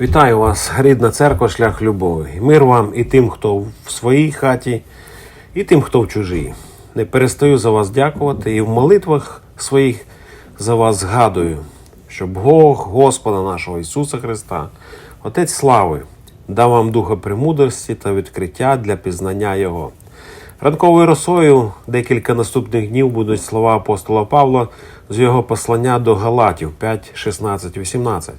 Вітаю вас, рідна церква, шлях любові. Мир вам і тим, хто в своїй хаті, і тим, хто в чужій. Не перестаю за вас дякувати і в молитвах своїх за вас згадую, щоб Бог, Господа нашого Ісуса Христа, Отець слави, дав вам духа премудрості та відкриття для пізнання Його. Ранковою росою декілька наступних днів будуть слова апостола Павла з його послання до Галатів 5, 16, 18.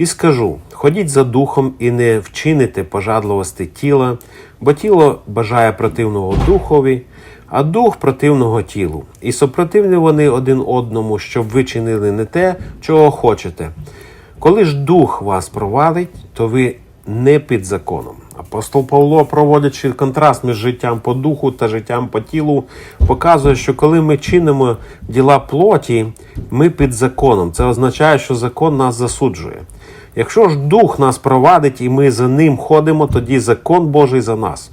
І скажу: ходіть за духом і не вчините пожадливості тіла, бо тіло бажає противного духові, а дух противного тілу. І супротивні вони один одному, щоб ви чинили не те, чого хочете. Коли ж дух вас провадить, то ви не під законом. Апостол Павло, проводячи контраст між життям по духу та життям по тілу, показує, що коли ми чинимо діла плоті, ми під законом. Це означає, що закон нас засуджує. Якщо ж дух нас провадить і ми за ним ходимо, тоді закон Божий за нас.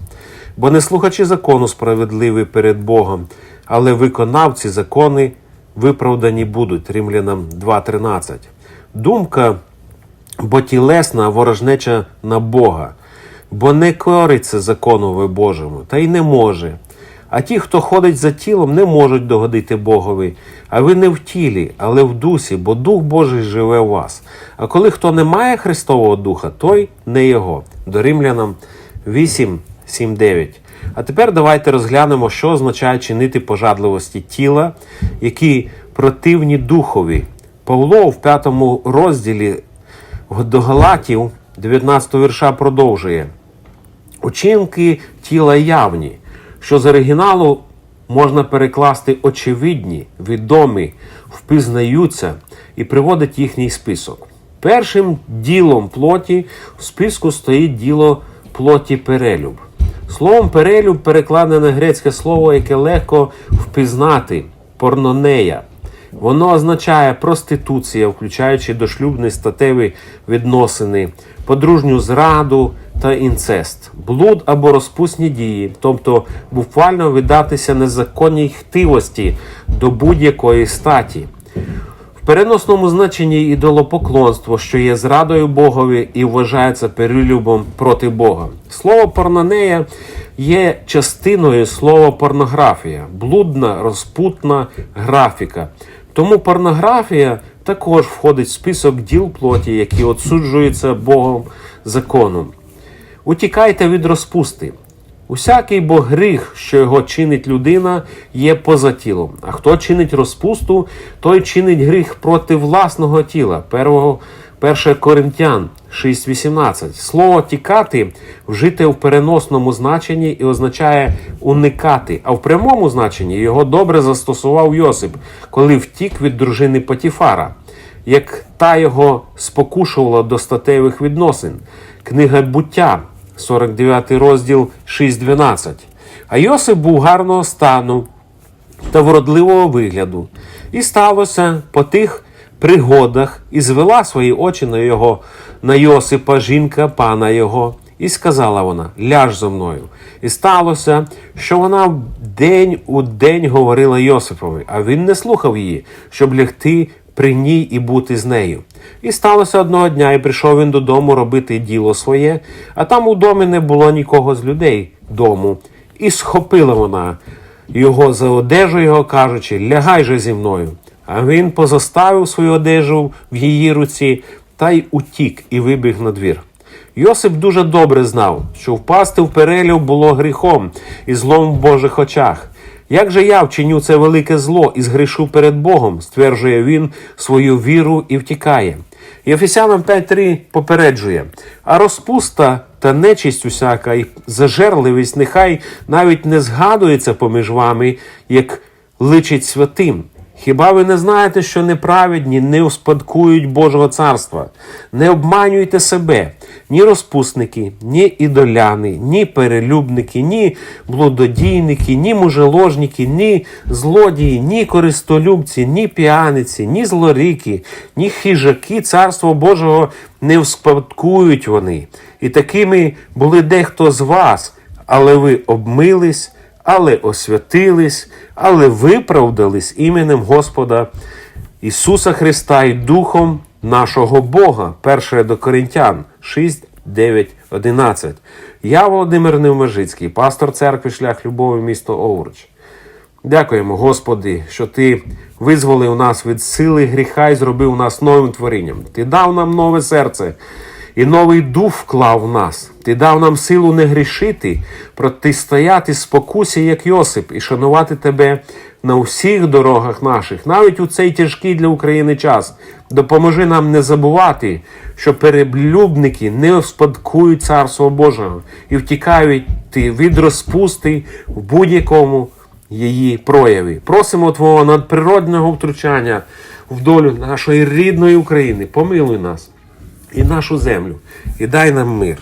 Бо не слухачі закону справедливі перед Богом, але виконавці закони виправдані будуть. Римлянам 2.13. Думка бо тілесна ворожнеча на Бога, бо не кориться законові Божому, та й не може. А ті, хто ходить за тілом, не можуть догодити Богові. А ви не в тілі, але в дусі, бо Дух Божий живе у вас. А коли хто не має Христового Духа, той не його. До Римлянам 8, 7, 9. А тепер давайте розглянемо, що означає чинити пожадливості тіла, які противні духові. Павло в п'ятому розділі до Галатів 19 вірша продовжує. Учинки тіла явні, що з оригіналу можна перекласти очевидні, відомі, впізнаються і приводить їхній список. Першим ділом плоті в списку стоїть діло плоті перелюб. Словом перелюб перекладене грецьке слово, яке легко впізнати порнонея. Воно означає проституція, включаючи дошлюбні статеві відносини, подружню зраду та інцест, блуд або розпусні дії, тобто буквально віддатися незаконній хтивості до будь-якої статі. В переносному значенні ідолопоклонство, що є зрадою Богові і вважається перелюбом проти Бога. Слово порнонея є частиною слова порнографія, блудна, розпутна графіка. Тому порнографія також входить в список діл плоті, які отсуджуються Богом законом. Утікайте від розпусти. Усякий бо гріх, що його чинить людина, є поза тілом. А хто чинить розпусту, той чинить гріх проти власного тіла. 1 Коринтян 6.18. Слово тікати вжите в переносному значенні і означає уникати, а в прямому значенні його добре застосував Йосип, коли втік від дружини Потіфара, як та його спокушувала до статевих відносин. Книга буття, 49 розділ 6.12. А Йосип був гарного стану та вродливого вигляду. І сталося по тих пригодах, і звела свої очі на його, на Йосипа, жінка пана його, і сказала вона: Ляж зо мною. І сталося, що вона день у день говорила Йосипові, а він не слухав її, щоб лягти при ній і бути з нею. І сталося одного дня, і прийшов він додому робити діло своє, а там у домі не було нікого з людей дому. І схопила вона його за одежу, його кажучи, лягай же зі мною. А він позаставив свою одежу в її руці та й утік і вибіг на двір. Йосип дуже добре знав, що впасти в перелюб було гріхом і злом в Божих очах. Як же я вчиню це велике зло і згрішу перед Богом, стверджує він свою віру і втікає. І Ефесянам 5.3 попереджує, а розпуста та нечисть усяка і зажерливість нехай навіть не згадується поміж вами, як личить святим. Хіба ви не знаєте, що неправедні не успадкують Божого царства? Не обманюйте себе, ні розпусники, ні ідоляни, ні перелюбники, ні блудодійники, ні мужеложники, ні злодії, ні користолюбці, ні п'яниці, ні злоріки, ні хижаки царство Божого не успадкують вони. І такими були дехто з вас, але ви обмились але освятились, але виправдались іменем Господа Ісуса Христа і Духом нашого Бога. 1 до Коринтян 6, 9, 11. Я Володимир Невмежицький, пастор церкви Шлях Любові, місто Овруч. Дякуємо, Господи, що Ти визволив нас від сили гріха і зробив нас новим творінням. Ти дав нам нове серце і новий дух вклав в нас. Ти дав нам силу не грішити, протистояти спокусі, як Йосип, і шанувати тебе на всіх дорогах наших, навіть у цей тяжкий для України час. Допоможи нам не забувати, що перелюбники не успадкують Царство Божого і втікають ти від розпусти в будь-якому її прояві. Просимо Твого надприродного втручання в долю нашої рідної України. Помилуй нас і нашу землю, і дай нам мир.